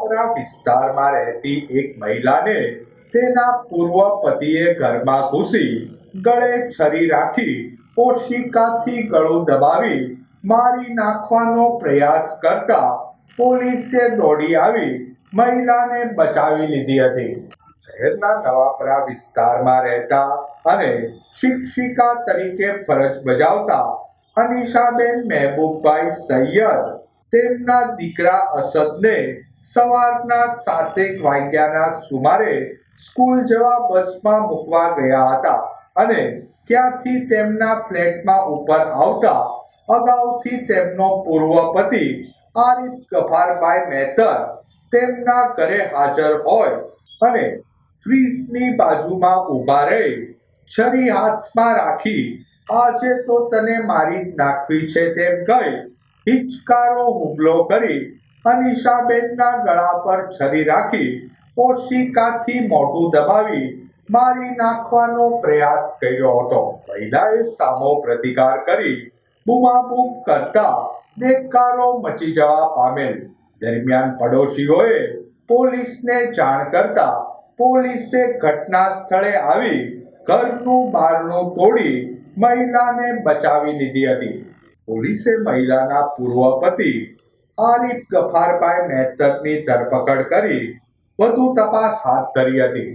નવાપરા વિસ્તારમાં રહેતી એક મહિલાને તેના પૂર્વ પતિએ ઘરમાં ઘૂસી ગળે છરી રાખી ઓશિકાથી ગળું દબાવી મારી નાખવાનો પ્રયાસ કરતા પોલીસે દોડી આવી મહિલાને બચાવી લીધી હતી. શહેરના નવાપરા વિસ્તારમાં રહેતા અને શિક્ષિકા તરીકે ફરજ બજાવતા અનિશાબેન મહેબૂબભાઈ સૈયદ તેમના દીકરા અસદને સવારના સાતેક વાગ્યાના સુમારે સ્કૂલ જવા બસમાં મૂકવા ગયા હતા અને ત્યાંથી તેમના ફ્લેટમાં ઉપર આવતા અગાઉથી તેમનો પૂર્વ પતિ આરિફ ગફારભાઈ મહેતર તેમના ઘરે હાજર હોય અને ફ્રીજની બાજુમાં ઊભા રહી છરી હાથમાં રાખી, આજે તો તને મારી નાખવી છે તેમ કહી હિચકારો હુમલો કરી અનિશાબેનના ગળા પર છરી રાખી ઓશિકાથી મોઢું દબાવી મારી નાખવાનો પ્રયાસ કર્યો હતો. મહિલાએ સામો પ્રતિકાર કરી બુમાબુમ કરતા દેકારો મચી જવા પામેલ. દરમિયાન પડોશીઓએ પોલીસને જાણ કરતા પોલીસે ઘટના સ્થળે આવી ઘરનું બારણું તોડી મહિલાને બચાવી લીધી હતી. પોલીસે મહિલાના પૂર્વ પતિ આરિફ ગફારભાઈ મહેતરની ધરપકડ કરી વધુ તપાસ હાથ ધરી હતી.